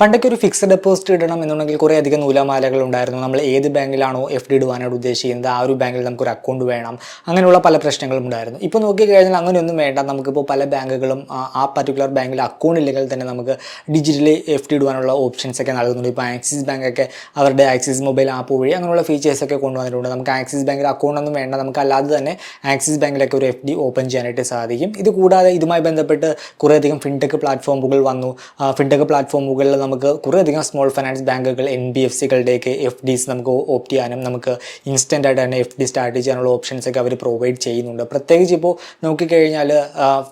പണ്ടൊക്കെ ഒരു fixed deposit ഇടണം എന്നുണ്ടെങ്കിൽ കുറേ അധികം നൂലാമാലകൾ ഉണ്ടായിരുന്നു നമ്മൾ ഏത് ബാങ്കിലാണോ എഫ് ഡി ഇടുവാനായിട്ട് ഉദ്ദേശിക്കുന്നത് ആ ഒരു ബാങ്കിൽ നമുക്കൊരു അക്കൗണ്ട് വേണം. അങ്ങനെയുള്ള പല പ്രശ്നങ്ങളും ഉണ്ടായിരുന്നു. ഇപ്പോൾ നോക്കിക്കഴിഞ്ഞാൽ അങ്ങനെയൊന്നും വേണ്ട. നമുക്കിപ്പോൾ പല ബാങ്കുകളും ആ- പർട്ടിക്കുലർ ബാങ്കിൽ അക്കൗണ്ട് ഇല്ലെങ്കിൽ തന്നെ നമുക്ക് ഡിജിറ്റലി എഫ് ഡി ഇടുവാനുള്ള ഓപ്ഷൻസ് ഒക്കെ നൽകുന്നുണ്ട്. ഇപ്പോൾ ആക്സിസ് ബാങ്ക് ഒക്കെ അവരുടെ ആക്സിസ് മൊബൈൽ ആപ്പ് വഴി അങ്ങനെയുള്ള ഫീച്ചേഴ്സ് ഒക്കെ കൊണ്ടുവന്നിട്ടുണ്ട്. നമുക്ക് ആക്സിസ് ബാങ്കിൽ അക്കൗണ്ട് ഒന്നും വേണ്ട. നമുക്ക് അല്ലാതെ തന്നെ ആക്സിസ് ബാങ്കിലൊക്കെ ഒരു എഫ് ഡി ഓപ്പൺ ചെയ്യാനായിട്ട് സാധിക്കും. ഇത് കൂടാതെ ഇതുമായി ബന്ധപ്പെട്ട് കുറേയധികം ഫിൻടെക് പ്ലാറ്റ്ഫോമുകൾ വന്നു. ഫിൻടെക് പ്ലാറ്റ്ഫോമുകളിൽ നമുക്ക് കുറേയധികം സ്മോൾ ഫൈനാൻസ് ബാങ്കുകൾ എൻ ബി എഫ് സികളുടെയൊക്കെ എഫ് ഡിസ് നമുക്ക് ഓപ്റ്റ് ചെയ്യാനും നമുക്ക് ഇൻസ്റ്റന്റ് ആയിട്ട് തന്നെ എഫ് ഡി സ്റ്റാർട്ട് ചെയ്യാനുള്ള ഓപ്ഷൻസ് ഒക്കെ അവർ പ്രൊവൈഡ് ചെയ്യുന്നുണ്ട്. പ്രത്യേകിച്ച് ഇപ്പോൾ നോക്കിക്കഴിഞ്ഞാൽ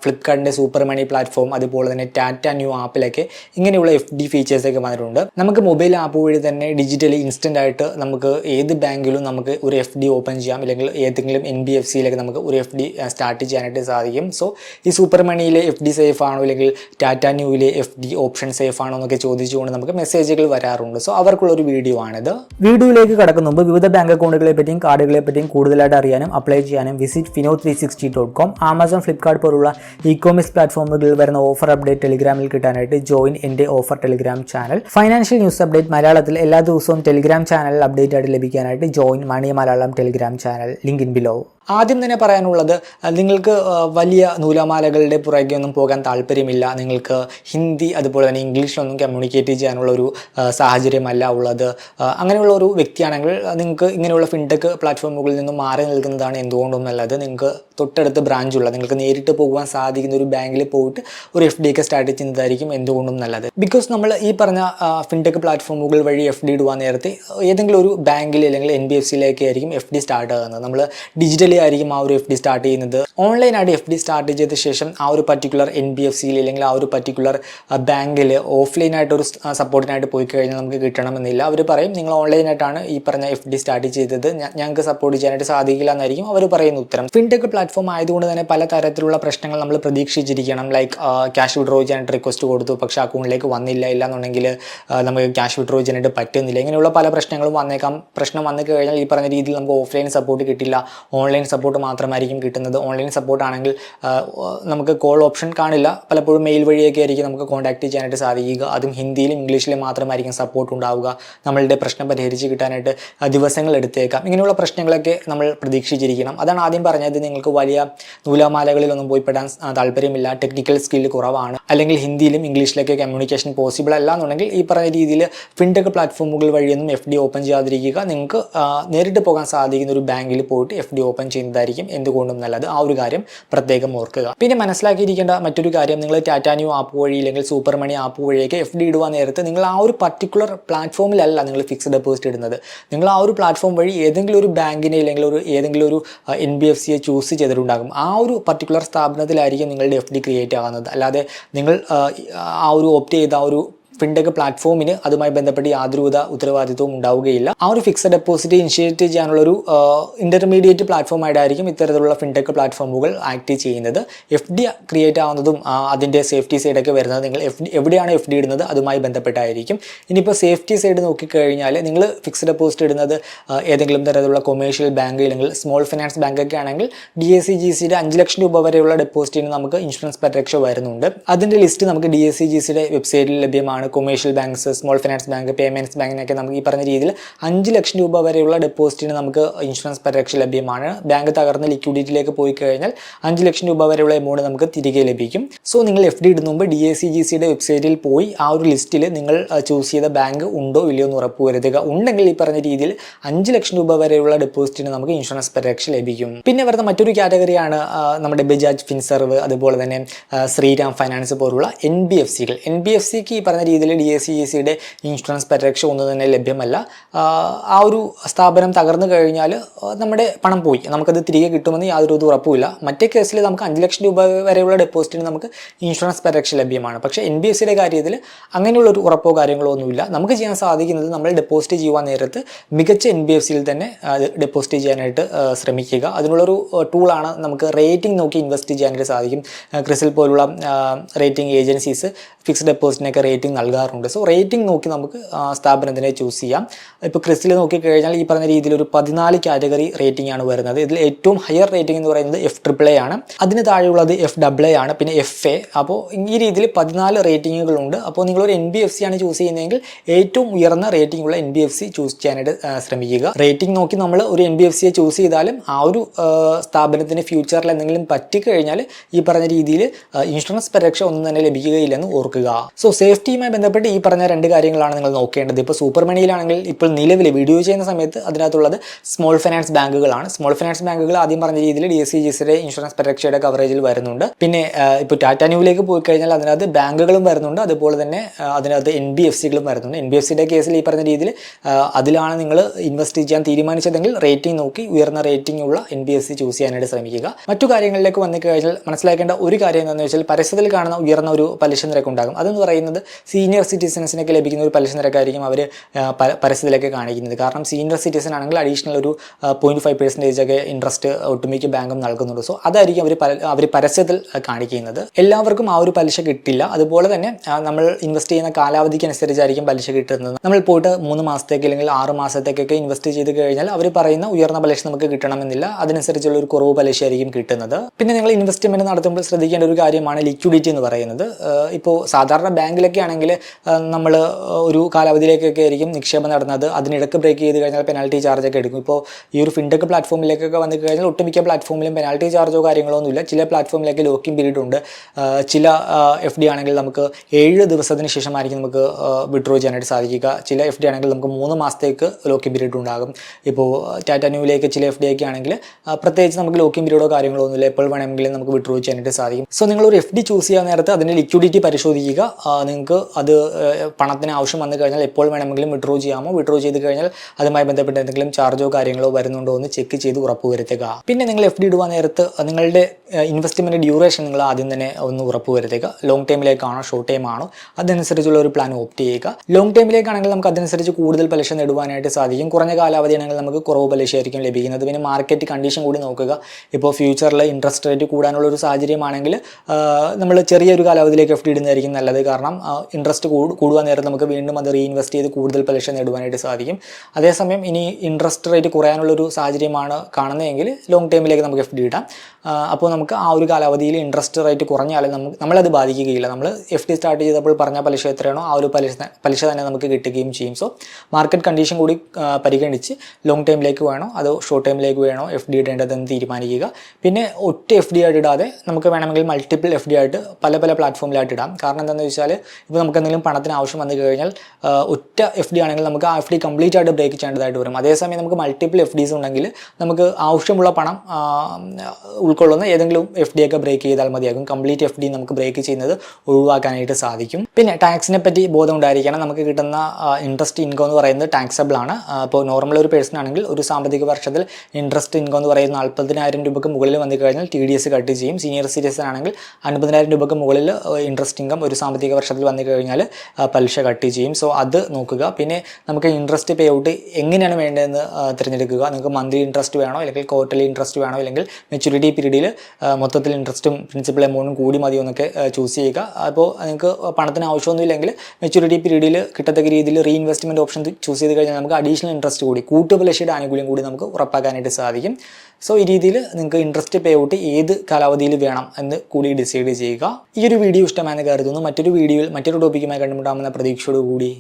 ഫ്ലിപ്കാർട്ടിന്റെ സൂപ്പർ മണി പ്ലാറ്റ്ഫോം അതുപോലെ തന്നെ ടാറ്റ ന്യൂ ആപ്പിലൊക്കെ ഇങ്ങനെയുള്ള എഫ് ഡി ഫീച്ചേഴ്സൊക്കെ വന്നിട്ടുണ്ട്. നമുക്ക് മൊബൈൽ ആപ്പ് വഴി തന്നെ ഡിജിറ്റലി ഇൻസ്റ്റന്റ് ആയിട്ട് നമുക്ക് ഏത് ബാങ്കിലും നമുക്ക് ഒരു എഫ് ഡി ഓപ്പൺ ചെയ്യാം. അല്ലെങ്കിൽ ഏതെങ്കിലും എൻ ബി എഫ് സിയിലൊക്കെ നമുക്ക് ഒരു എഫ് ഡി സ്റ്റാർട്ട് ചെയ്യാനായിട്ട് സാധിക്കും. സോ ഈ സൂപ്പർ മണിയിലെ എഫ് ഡി സേഫ് ആണോ? അല്ലെങ്കിൽ ടാറ്റ ന്യൂവിലെ എഫ് ഡി ഓപ്ഷൻ സേഫ് ആണോ എന്നൊക്കെ ചോദിച്ചുകൊണ്ട് നമുക്ക് മെസ്സേജുകൾ വരാറുണ്ട്. സോ അവർക്കുള്ള ഒരു വീഡിയോ ആണിത്. വീഡിയോയിലേക്ക് കടക്കുന്ന മുമ്പ് വിവിധ ബാങ്ക് അക്കൗണ്ടുകളെ പറ്റിയും കാർഡുകളെ പറ്റിയും കൂടുതലായിട്ട് അറിയാനും അപ്ലൈ ചെയ്യാനും visit Fino three sixty dot com Amazon Flipkart പോലുള്ള ഇ കോമേഴ്സ് പ്ലാറ്റ്ഫോമുകളിൽ വരുന്ന ഓഫർ അപ്ഡേറ്റ് ടെലിഗ്രാമിൽ കിട്ടാനായിട്ട് ജോയിൻ എന്റെ offer Telegram channel financial news update മലയാളത്തിൽ എല്ലാ ദിവസവും ടെലിഗ്രാം ചാനൽ അപ്ഡേറ്റ് ആയിട്ട് ലഭിക്കാനായിട്ട് join money Malayalam Telegram channel link in below ആദ്യം തന്നെ പറയാനുള്ളത് നിങ്ങൾക്ക് വലിയ നൂലമാലകളുടെ പുറകെ ഒന്നും പോകാൻ താല്പര്യമില്ല. നിങ്ങൾക്ക് ഹിന്ദി അതുപോലെ തന്നെ ഇംഗ്ലീഷിലൊന്നും കമ്മ്യൂണിക്കേറ്റ് ചെയ്യാനുള്ള ഒരു സാഹചര്യമല്ല ഉള്ളത്. അങ്ങനെയുള്ള ഒരു വ്യക്തിയാണെങ്കിൽ നിങ്ങൾക്ക് ഇങ്ങനെയുള്ള ഫിൻടെക് പ്ലാറ്റ്ഫോമുകളിൽ നിന്നും മാറി നിൽക്കുന്നതാണ് എന്തുകൊണ്ടും നല്ലത്. നിങ്ങൾക്ക് തൊട്ടടുത്ത് ബ്രാഞ്ചുള്ള നിങ്ങൾക്ക് നേരിട്ട് പോകുവാൻ സാധിക്കുന്ന ഒരു ബാങ്കിൽ പോയിട്ട് ഒരു എഫ് ഡി ഒക്കെ സ്റ്റാർട്ട് ചെയ്യുന്നതായിരിക്കും എന്തുകൊണ്ടും നല്ലത്. ബിക്കോസ് നമ്മൾ ഈ പറഞ്ഞ ഫിൻടെക് പ്ലാറ്റ്ഫോമുകൾ വഴി എഫ് ഡി ഇടുവാൻ നേരത്തെ ഏതെങ്കിലും ഒരു ബാങ്കിൽ അല്ലെങ്കിൽ എൻ ബി എഫ് സിയിലേക്ക് ആയിരിക്കും എഫ് ഡി സ്റ്റാർട്ട് ആകുന്നത്. നമ്മൾ ഡിജിറ്റലി ആയിരിക്കും ആ ഒരു എഫ് ഡി സ്റ്റാർട്ട് ചെയ്യുന്നത്. ഓൺലൈനായിട്ട് എഫ് ഡി സ്റ്റാർട്ട് ചെയ്ത ശേഷം ആ ഒരു പർട്ടിക്കുലർ എൻ ബി എഫ് സിയിൽ അല്ലെങ്കിൽ ആ ഒരു പർട്ടിക്കുലർ ബാങ്കിൽ ഓഫ്ലൈനായിട്ട് ഒരു സപ്പോർട്ടിനായിട്ട് പോയി കഴിഞ്ഞാൽ നമുക്ക് കിട്ടണമെന്നില്ല. അവർ പറയും നിങ്ങൾ ഓൺലൈനായിട്ടാണ് ഈ പറഞ്ഞ എഫ് ഡി സ്റ്റാർട്ട് ചെയ്തത്. ഞങ്ങൾക്ക് സപ്പോർട്ട് ചെയ്യാനായിട്ട് സാധിക്കില്ല എന്നായിരിക്കും അവർ പറയുന്ന ഉത്തരം. ഫിൻടെക് പ്ലാറ്റ്ഫോം ആയതുകൊണ്ട് തന്നെ പല തരത്തിലുള്ള പ്രശ്നങ്ങൾ നമ്മൾ പ്രതീക്ഷിച്ചിരിക്കണം. ലൈക്ക് ക്യാഷ് വിഡ്രോ ചെയ്യാനായിട്ട് റിക്വസ്റ്റ് കൊടുത്തു. പക്ഷേ അക്കൗണ്ടിലേക്ക് വന്നില്ല. ഇല്ല എന്നുണ്ടെങ്കിൽ നമുക്ക് ക്യാഷ് വിഡ്രോ ചെയ്യാനായിട്ട് പറ്റുന്നില്ല. ഇങ്ങനെയുള്ള പല പ്രശ്നങ്ങളും വന്നേക്കാം. പ്രശ്നം വന്നു കഴിഞ്ഞാൽ ഈ പറഞ്ഞ രീതിയിൽ നമുക്ക് ഓഫ്ലൈൻ സപ്പോർട്ട് കിട്ടില്ല. ഓൺലൈൻ സപ്പോർട്ട് മാത്രമായിരിക്കും കിട്ടുന്നത്. ഓൺലൈൻ സപ്പോർട്ട് ആണെങ്കിൽ നമുക്ക് കോൾ ഓപ്ഷൻ കാണില്ല. പലപ്പോഴും മെയിൽ വഴിയൊക്കെ ആയിരിക്കും നമുക്ക് കോൺടാക്ട് ചെയ്യാനായിട്ട് സാധിക്കുക. അതും ഹിന്ദിയിലും ഇംഗ്ലീഷിലും മാത്രമായിരിക്കും സപ്പോർട്ട് ഉണ്ടാവുക. നമ്മളുടെ പ്രശ്നം പരിഹരിച്ച് കിട്ടാനായിട്ട് ദിവസങ്ങൾ എടുത്തേക്കാം. ഇങ്ങനെയുള്ള പ്രശ്നങ്ങളൊക്കെ നമ്മൾ പ്രതീക്ഷിച്ചിരിക്കണം. അതാണ് ആദ്യം പറഞ്ഞത്. നിങ്ങൾക്ക് വലിയ നൂലാമാലകളിലൊന്നും പോയി പെടാൻ താല്പര്യമില്ല. ടെക്നിക്കൽ സ്കില്ല് കുറവാണ്. അല്ലെങ്കിൽ ഹിന്ദിയിലും ഇംഗ്ലീഷിലൊക്കെ കമ്മ്യൂണിക്കേഷൻ പോസിബിൾ അല്ല എന്നുണ്ടെങ്കിൽ ഈ പറഞ്ഞ രീതിയിൽ ഫിൻടെക് പ്ലാറ്റ്ഫോമുകൾ വഴിയൊന്നും എഫ് ഡി ഓപ്പൺ ചെയ്യാതിരിക്കുക. നിങ്ങൾക്ക് നേരിട്ട് പോകാൻ സാധിക്കുന്ന ഒരു ബാങ്കിൽ പോയിട്ട് എഫ് ഡി ഓപ്പൺ ചെയ്യുന്നതായിരിക്കും. എന്തുകൊണ്ടും നല്ലത്. ആ ഒരു കാര്യം പ്രത്യേകം ഓർക്കുക. പിന്നെ മനസ്സിലാക്കിയിരിക്കേണ്ട മറ്റൊരു കാര്യം നിങ്ങൾ ടാറ്റാന്യൂ ആപ്പ് വഴി അല്ലെങ്കിൽ സൂപ്പർ മണി ആപ്പ് വഴിയൊക്കെ എഫ് ഡി ഇടുവാൻ നേരത്ത് നിങ്ങൾ ആ ഒരു പർട്ടിക്കുലർ പ്ലാറ്റ്ഫോമിലല്ല നിങ്ങൾ ഫിക്സ്ഡ് ഡെപ്പോസിറ്റ് ഇടുന്നത്. നിങ്ങൾ ആ ഒരു പ്ലാറ്റ്ഫോം വഴി ഏതെങ്കിലും ഒരു ബാങ്കിനെ അല്ലെങ്കിൽ ഒരു ഏതെങ്കിലും ഒരു എൻ ബി എഫ് സിയെ ചൂസ് ചെയ്തിട്ടുണ്ടാകും. ആ ഒരു പർട്ടിക്കുലർ സ്ഥാപനത്തിലായിരിക്കും നിങ്ങളുടെ എഫ് ഡി ക്രിയേറ്റ് ആകുന്നത്. അല്ലാതെ നിങ്ങൾ ആ, ഒരു ഓപ്റ്റ് ചെയ്ത ആ ഒരു ഫിൻടെക് പ്ലാറ്റ്ഫോമിന് അതുമായി ബന്ധപ്പെട്ട് യാതൊരുവിധ ഉത്തരവാദിത്വവും ഉണ്ടാവുകയില്ല. ആ ഒരു ഫിക്സഡ് ഡെപ്പോസിറ്റ് ഇനിഷ്യേറ്റ് ചെയ്യാനുള്ള ഒരു ഇന്റർമീഡിയറ്റ് പ്ലാറ്റ്ഫോം ആയിട്ടായിരിക്കും ഇത്തരത്തിലുള്ള ഫിൻടെക് പ്ലാറ്റ്ഫോമുകൾ ആക്ട് ചെയ്യുന്നത്. എഫ് ഡി ക്രിയേറ്റ് ആവുന്നതും അതിന്റെ സേഫ്റ്റി സൈഡൊക്കെ വരുന്നത് നിങ്ങൾ എഫ് എവിടെയാണ് എഫ് ഡി ഇടുന്നത് അതുമായി ബന്ധപ്പെട്ടായിരിക്കും. ഇനിയിപ്പോൾ സേഫ്റ്റി സൈഡ് നോക്കിക്കഴിഞ്ഞാൽ നിങ്ങൾ ഫിക്സഡ് ഡെപ്പോസിറ്റ് ഇടുന്നത് ഏതെങ്കിലും തരത്തിലുള്ള കൊമേഴ്ഷ്യൽ ബാങ്ക് അല്ലെങ്കിൽ സ്മോൾ ഫിനാൻസ് ബാങ്ക് ഒക്കെ ആണെങ്കിൽ ഡി എസ് സി ജി സിയുടെ അഞ്ച് ലക്ഷം രൂപ വരെയുള്ള ഡെപ്പോസിറ്റിന് നമുക്ക് ഇൻഷുറൻസ് പരിരക്ഷ വരുന്നുണ്ട്. അതിന്റെ ലിസ്റ്റ് നമുക്ക് ഡി എസ് സി ജി സിയുടെ വെബ്സൈറ്റിൽ ലഭ്യമാണ്. Commercial banks small finance bank payments ബാങ്കിനൊക്കെ നമുക്ക് ഈ പറഞ്ഞ രീതിയിൽ അഞ്ച് ലക്ഷം രൂപ വരെയുള്ള ഡെപ്പോസിറ്റിന് നമുക്ക് ഇൻഷുറൻസ് പരിരക്ഷ ലഭ്യമാണ്. ബാങ്ക് തകർന്ന് ലിക്വിഡിറ്റിയിലേക്ക് പോയി കഴിഞ്ഞാൽ അഞ്ച് ലക്ഷം രൂപ വരെയുള്ള എമൗണ്ട് നമുക്ക് തിരികെ ലഭിക്കും. സോ നിങ്ങൾ എഫ് ഡി ഇടുന്ന മുമ്പ് ഡി എ സി ജി സിയുടെ വെബ്സൈറ്റിൽ പോയി ആ ഒരു ലിസ്റ്റിൽ നിങ്ങൾ ചൂസ് ചെയ്ത ബാങ്ക് ഉണ്ടോ ഇല്ലയോ എന്ന് ഉറപ്പുവരുത്തുക ഉണ്ടെങ്കിൽ ഈ പറഞ്ഞ രീതിയിൽ അഞ്ച് ലക്ഷം രൂപ വരെയുള്ള ഡെപ്പോസിറ്റിന് നമുക്ക് ഇൻഷുറൻസ് പരിരക്ഷ ലഭിക്കും. പിന്നെ വരുന്ന മറ്റൊരു കാറ്റഗറിയാണ് നമ്മുടെ ബജാജ് ഫിൻസർവ് അതുപോലെ തന്നെ ശ്രീരാം ഫൈനാൻസ് പോലുള്ള എൻ ബി എഫ് സികൾ എൻ ബി എഫ് സിക്ക് ഈ പറഞ്ഞ ഡി എസ് സി ജി സിയുടെ ഇൻഷുറൻസ് പരിരക്ഷ ഒന്നും തന്നെ ലഭ്യമല്ല. ആ, ഒരു സ്ഥാപനം തകർന്നു കഴിഞ്ഞാൽ നമ്മുടെ പണം പോയി. നമുക്കത് തിരികെ കിട്ടുമെന്ന് യാതൊരു ഉറപ്പുമില്ല. മറ്റേ കേസിൽ നമുക്ക് അഞ്ച് ലക്ഷം രൂപ വരെയുള്ള ഡെപ്പോസിറ്റിന് നമുക്ക് ഇൻഷുറൻസ് പരിരക്ഷ ലഭ്യമാണ്. പക്ഷേ എൻ ബി എസ് സിയുടെ കാര്യത്തിൽ അങ്ങനെയുള്ള ഒരു ഉറപ്പോ കാര്യങ്ങളോ ഒന്നുമില്ല. നമുക്ക് ചെയ്യാൻ സാധിക്കുന്നത് നമ്മൾ ഡെപ്പോസിറ്റ് ചെയ്യുവാൻ നേരത്ത് മികച്ച എൻ ബി എഫ് സിയിൽ തന്നെ ഡെപ്പോസിറ്റ് ചെയ്യാനായിട്ട് ശ്രമിക്കുക. അതിനുള്ളൊരു ടൂളാണ് നമുക്ക് റേറ്റിംഗ് നോക്കി ഇൻവെസ്റ്റ് ചെയ്യാനായിട്ട് സാധിക്കും. ക്രിസിൽ പോലുള്ള റേറ്റിംഗ് ഏജൻസീസ് ഫിക്സ്ഡ് ഡെപ്പോസിറ്റിനൊക്കെ റേറ്റിംഗ് നൽകും നൽകാറുണ്ട്. സോ റേറ്റിംഗ് നോക്കി നമുക്ക് സ്ഥാപനം സ്ഥാപനത്തിനെ ചൂസ് ചെയ്യാം. ഇപ്പോൾ ക്രിസിൽ നോക്കിക്കഴിഞ്ഞാൽ ഈ പറഞ്ഞ രീതിയിൽ ഒരു പതിനാല് കാറ്റഗറി റേറ്റിംഗ് ആണ് വരുന്നത്. ഇതിൽ ഏറ്റവും ഹയർ റേറ്റിംഗ് എന്ന് പറയുന്നത് എഫ് ട്രിപ്പിൾ എ ആണ്. അതിന് താഴെയുള്ളത് എഫ് ഡബിൾ എ ആണ് പിന്നെ എഫ് എ അപ്പോൾ ഈ രീതിയിൽ പതിനാല് റേറ്റിങ്ങുകളുണ്ട് അപ്പോൾ നിങ്ങളൊരു എൻ ബി എഫ് സി ആണ് ചൂസ് ചെയ്യുന്നതെങ്കിൽ ഏറ്റവും ഉയർന്ന റേറ്റിംഗ് ഉള്ള N B F C choose ചെയ്യാനായിട്ട് ശ്രമിക്കുക. റേറ്റിംഗ് നോക്കി നമ്മൾ ഒരു എൻ ബി എഫ് സിയെ ചൂസ് ചെയ്താലും ആ ഒരു സ്ഥാപനത്തിന് ഫ്യൂച്ചറിൽ എന്തെങ്കിലും പറ്റിക്കഴിഞ്ഞാൽ ഈ പറഞ്ഞ രീതിയിൽ ഇൻഷുറൻസ് പരിരക്ഷ ഒന്നും തന്നെ ലഭിക്കുകയില്ലെന്ന് ഓർക്കുക. സോ സേഫ്റ്റിയുമായി ബന്ധപ്പെട്ട് ഈ പറഞ്ഞ രണ്ട് കാര്യങ്ങളാണ് നിങ്ങൾ നോക്കേണ്ടത്. ഇപ്പോൾ സൂപ്പർ മണിയിലാണെങ്കിൽ ഇപ്പോൾ നിലവിൽ വീഡിയോ ചെയ്യുന്ന സമയത്ത് അതിനകത്തുള്ളത് സ്മോൾ ഫിനാൻസ് ബാങ്കുകളാണ്. സ്മോൾ ഫിനാൻസ് ബാങ്കുകൾ ആദ്യം പറഞ്ഞ രീതിയിൽ ഡി എസ് സി ജി സിയുടെ ഇൻഷുറൻസ് പരിരക്ഷയുടെ കവറേജിൽ വരുന്നുണ്ട്. പിന്നെ ഇപ്പോൾ ടാറ്റ ന്യൂവിലേക്ക് പോയി കഴിഞ്ഞാൽ അതിനകത്ത് ബാങ്കുകളും വരുന്നുണ്ട്. അതുപോലെ തന്നെ അതിനകത്ത് എൻ ബി എഫ് സികളും വരുന്നുണ്ട്. എൻ ബി എഫ് സിയുടെ കേസിൽ ഈ പറഞ്ഞ രീതിയിൽ അതിലാണ് നിങ്ങൾ ഇൻവെസ്റ്റ് ചെയ്യാൻ തീരുമാനിച്ചതെങ്കിൽ റേറ്റിംഗ് നോക്കി ഉയർന്ന റേറ്റിംഗ് ഉള്ള N B F C choose ചെയ്യാനായിട്ട് ശ്രമിക്കുക. മറ്റു കാര്യങ്ങളിലേക്ക് വന്നു കഴിഞ്ഞാൽ മനസ്സിലാക്കേണ്ട ഒരു കാര്യം എന്താണെന്ന് വെച്ചാൽ പരസ്യത്തിൽ കാണുന്ന ഉയർന്ന ഒരു പലിശ നിരക്ക് ഉണ്ടാകും അതെന്ന് പറയുന്നത് സീനിയർ സിറ്റിസൺസിനൊക്കെ ലഭിക്കുന്ന ഒരു പലിശ നിരക്കായിരിക്കും അവർ പരസ്യത്തിലൊക്കെ കാണിക്കുന്നത്. കാരണം സീനിയർ സിറ്റിസൺ ആണെങ്കിൽ അഡീഷണൽ ഒരു പോയിന്റ് ഫൈവ് പെർസെന്റേജ് ഒക്കെ ഇൻട്രസ്റ്റ് ഒട്ടുമിക്ക ബാങ്കും നൽകുന്നുണ്ട്. സോ അതായിരിക്കും അവർ അവർ പരസ്യത്തിൽ കാണിക്കുന്നത്. എല്ലാവർക്കും ആ ഒരു പലിശ കിട്ടില്ല. അതുപോലെ തന്നെ നമ്മൾ ഇൻവെസ്റ്റ് ചെയ്യുന്ന കാലാവധിക്ക് അനുസരിച്ചായിരിക്കും പലിശ കിട്ടുന്നത്. നമ്മൾ പോയിട്ട് മൂന്ന് മാസത്തേക്ക് അല്ലെങ്കിൽ ആറ് മാസത്തേക്കൊക്കെ ഇൻവെസ്റ്റ് ചെയ്ത് കഴിഞ്ഞാൽ അവർ പറയുന്ന ഉയർന്ന പലിശ നമുക്ക് കിട്ടണമെന്നില്ല. അതിനനുസരിച്ചുള്ള ഒരു കുറവ് പലിശ ആയിരിക്കും കിട്ടുന്നത്. പിന്നെ നിങ്ങൾ ഇൻവെസ്റ്റ്മെന്റ് നടത്തുമ്പോൾ ശ്രദ്ധിക്കേണ്ട ഒരു കാര്യമാണ് ലിക്വിഡിറ്റി എന്ന് പറയുന്നത്. ഇപ്പോൾ സാധാരണ ബാങ്കിലൊക്കെ ആണെങ്കിൽ നമ്മൾ ഒരു കാലാവധിയിലേക്കൊക്കെ ആയിരിക്കും നിക്ഷേപം നടന്നത്. അതിനിടക്ക് ബ്രേക്ക് ചെയ്ത് കഴിഞ്ഞാൽ പെനാൽറ്റി ചാർജൊക്കെ എടുക്കും. ഇപ്പോൾ ഈ ഒരു ഫിൻടെക് പ്ലാറ്റ്ഫോമിലേക്കൊക്കെ വന്നു കഴിഞ്ഞാൽ ഒട്ടുമിക്ക പ്ലാറ്റ്ഫോമിലും പെനാൽറ്റി ചാർജോ കാര്യങ്ങളോ ഒന്നുമില്ല. ചില പ്ലാറ്റ്ഫോമിലേക്ക് ലോക്കിംഗ് പീരീഡ് ഉണ്ട്. ചില എഫ് ഡി ആണെങ്കിൽ നമുക്ക് ഏഴ് ദിവസത്തിന് ശേഷമായിരിക്കും നമുക്ക് വിഡ്രോ ചെയ്യാനായിട്ട് സാധിക്കുക. ചില എഫ് ഡി ആണെങ്കിൽ നമുക്ക് മൂന്ന് മാസത്തേക്ക് ലോക്കിംഗ് പീരീഡ് ഉണ്ടാകും. ഇപ്പോൾ ടാറ്റ ന്യൂവിലേക്ക് ചില എഫ് ഡി ഒക്കെ ആണെങ്കിൽ പ്രത്യേകിച്ച് നമുക്ക് ലോക്കിംഗ് പീരീഡോ കാര്യങ്ങളോ ഒന്നുമില്ല. എപ്പോൾ വേണമെങ്കിലും നമുക്ക് വിഡ്രോ ചെയ്യാനായിട്ട് സാധിക്കും. സോ നിങ്ങൾ ഒരു എഫ് ഡി ചൂസ് ചെയ്യാൻ നേരത്തെ അതിന്റെ ലിക്വിഡിറ്റി പരിശോധിക്കുക. നിങ്ങൾക്ക് അത് പണത്തിന് ആവശ്യം വന്നു കഴിഞ്ഞാൽ എപ്പോൾ വേണമെങ്കിലും വിഡ്രോ ചെയ്യാമോ? വിഡ്രോ ചെയ്ത് കഴിഞ്ഞാൽ അതുമായി ബന്ധപ്പെട്ട് എന്തെങ്കിലും ചാർജോ കാര്യങ്ങളോ വരുന്നുണ്ടോ എന്ന് ചെക്ക് ചെയ്ത് ഉറപ്പുവരുത്തുക പിന്നെ നിങ്ങൾ എഫ് ഡി ഇടുവാൻ നേരത്ത് നിങ്ങളുടെ ഇൻവെസ്റ്റ്മെന്റ് ഡ്യൂറേഷൻ നിങ്ങൾ ആദ്യം തന്നെ ഒന്ന് ഉറപ്പുവരുത്തുക ലോങ് ടൈമിലേക്കാണോ ഷോർട്ട് ടൈം ആണോ അതനുസരിച്ചുള്ള ഒരു പ്ലാൻ ഓപ്റ്റ് ചെയ്യുക. ലോങ് ടൈമിലേക്കാണെങ്കിൽ നമുക്ക് അതനുസരിച്ച് കൂടുതൽ പലിശ നേടുവാനായിട്ട് സാധിക്കും. കുറഞ്ഞ കാലാവധിയാണെങ്കിൽ നമുക്ക് കുറവ് പലിശ ആയിരിക്കും ലഭിക്കുന്നത്. പിന്നെ മാർക്കറ്റ് കണ്ടീഷൻ കൂടി നോക്കുക. ഇപ്പോൾ ഫ്യൂച്ചറിൽ ഇൻട്രസ്റ്റ് റേറ്റ് കൂടാനുള്ള ഒരു സാഹചര്യമാണെങ്കിൽ നമ്മൾ ചെറിയൊരു കാലാവധിയിലേക്ക് എഫ് ഡി ഇടുന്നതായിരിക്കും നല്ലത്. കാരണം കൂടുവാൻ നേരം നമുക്ക് വീണ്ടും അത് റീഇൻവെസ്റ്റ് ചെയ്ത് കൂടുതൽ പലിശ നേടുവാനായിട്ട് സാധിക്കും. അതേസമയം ഇനി ഇൻട്രസ്റ്റ് റേറ്റ് കുറയാനുള്ള ഒരു സാഹചര്യമാണ് കാണുന്നതെങ്കിൽ ലോങ് ടൈമിലേക്ക് നമുക്ക് എഫ് ഡി ഇടാം. അപ്പോൾ നമുക്ക് ആ ഒരു കാലാവധിയിൽ ഇൻട്രസ്റ്റ് റേറ്റ് കുറഞ്ഞാലും നമുക്ക് നമ്മളത് ബാധിക്കുകയില്ല. നമ്മൾ എഫ് ഡി സ്റ്റാർട്ട് ചെയ്തപ്പോൾ പറഞ്ഞ പലിശ എത്രയാണോ ആ ഒരു പലിശ പലിശ തന്നെ നമുക്ക് കിട്ടുകയും ചെയ്യും. സോ മാർക്കറ്റ് കണ്ടീഷൻ കൂടി പരിഗണിച്ച് ലോങ് ടൈമിലേക്ക് വേണോ അതോ ഷോർട്ട് ടൈമിലേക്ക് വേണോ എഫ് ഡി ഇടേണ്ടതെന്ന് തീരുമാനിക്കുക. പിന്നെ ഒറ്റ എഫ് ഡി ആയിട്ട് ഇടാതെ നമുക്ക് വേണമെങ്കിൽ മൾട്ടിപ്പിൾ എഫ് ഡി ആയിട്ട് പല പല പ്ലാറ്റ്ഫോമിലായിട്ട് ഇടാം. കാരണം എന്താണെന്ന് വെച്ചാൽ ഇപ്പോൾ നമുക്ക് എന്തെങ്കിലും പണത്തിന് ആവശ്യം വന്നു കഴിഞ്ഞാൽ ഒറ്റ എഫ് ഡി ആണെങ്കിൽ നമുക്ക് ആ എഫ് ഡി കംപ്ലീറ്റ് ആയിട്ട് ബ്രേക്ക് ചെയ്യേണ്ടതായിട്ട് വരും. അതേസമയം നമുക്ക് മൾട്ടിപ്പിൾ എഫ് ഡീസ് ഉണ്ടെങ്കിൽ നമുക്ക് ആവശ്യമുള്ള പണം ഉൾക്കൊള്ളുന്ന ഏതെങ്കിലും എഫ് ഡി ഒക്കെ ബ്രേക്ക് ചെയ്താൽ മതിയാകും. കംപ്ലീറ്റ് എഫ് ഡി നമുക്ക് ബ്രേക്ക് ചെയ്യുന്നത് ഒഴിവാക്കാനായിട്ട് സാധിക്കും. പിന്നെ ടാക്സിനെ പറ്റി ബോധം ഉണ്ടായിരിക്കണം. നമുക്ക് കിട്ടുന്ന ഇൻട്രസ്റ്റ് ഇൻകം എന്ന് പറയുന്നത് ടാക്സബിൾ ആണ്. അപ്പോൾ നോർമൽ ഒരു പേഴ്സൺ ആണെങ്കിൽ ഒരു സാമ്പത്തിക വർഷത്തിൽ ഇൻട്രസ്റ്റ് ഇൻകം എന്ന് പറയുന്നത് നാൽപ്പതിനായിരം രൂപയ്ക്ക് മുകളിൽ വന്നു കഴിഞ്ഞാൽ ടി ഡി എസ് കട്ട് ചെയ്യും. സീനിയർ സിറ്റിസൺ ആണെങ്കിൽ അൻപതിനായിരം രൂപയ്ക്ക് മുകളിൽ ഇൻട്രസ്റ്റ് ഇൻകം ഒരു സാമ്പത്തിക വർഷത്തിൽ വന്നു കഴിഞ്ഞാൽ ആ, പലിശ കട്ട് ചെയ്യും. സോ അത് നോക്കുക. പിന്നെ നമുക്ക് ഇൻട്രസ്റ്റ് പേ ഔട്ട് എങ്ങനെയാണ് വേണ്ടതെന്ന് തിരഞ്ഞെടുക്കുക. നിങ്ങൾക്ക് മന്ത്ലി ഇൻട്രസ്റ്റ് വേണോ അല്ലെങ്കിൽ ക്വാർട്ടർലി ഇൻട്രസ്റ്റ് വേണോ അല്ലെങ്കിൽ മെച്യൂരിറ്റി പീരീഡിൽ മൊത്തത്തിൽ ഇൻട്രസ്റ്റും പ്രിൻസിപ്പൽ എമൗണ്ടും കൂടി മതിയോ എന്നൊക്കെ ചൂസ് ചെയ്യുക. അപ്പോൾ നിങ്ങൾക്ക് പണത്തിന് ആവശ്യമൊന്നുമില്ലെങ്കിൽ മെച്യൂരിറ്റി പീരീഡിൽ കിട്ടത്തക്ക രീതിയിൽ റീഇൻവെസ്റ്റ്മെന്റ് ഓപ്ഷൻ ചൂസ് ചെയ്ത് കഴിഞ്ഞാൽ നമുക്ക് അഡീഷണൽ ഇൻട്രസ്റ്റ് കൂടി കൂട്ടുപലശയുടെ ആനുകൂല്യം കൂടി നമുക്ക് ഉറപ്പാക്കാനായിട്ട് സാധിക്കും. സോ ഈ രീതിയിൽ നിങ്ങൾക്ക് ഇൻട്രസ്റ്റ് പേ ഔട്ട് ഏത് കാലാവധിയിൽ വേണം എന്ന് കൂടി ഡിസൈഡ് ചെയ്യുക. ഈ ഒരു വീഡിയോ ഇഷ്ടമായെന്ന് കരുതുന്നു. മറ്റൊരു വീഡിയോയിൽ മറ്റൊരു ടോപ്പിക്കുമായി കണ്ടുമുട്ടാമെന്ന പ്രതീക്ഷയോടുകൂടി.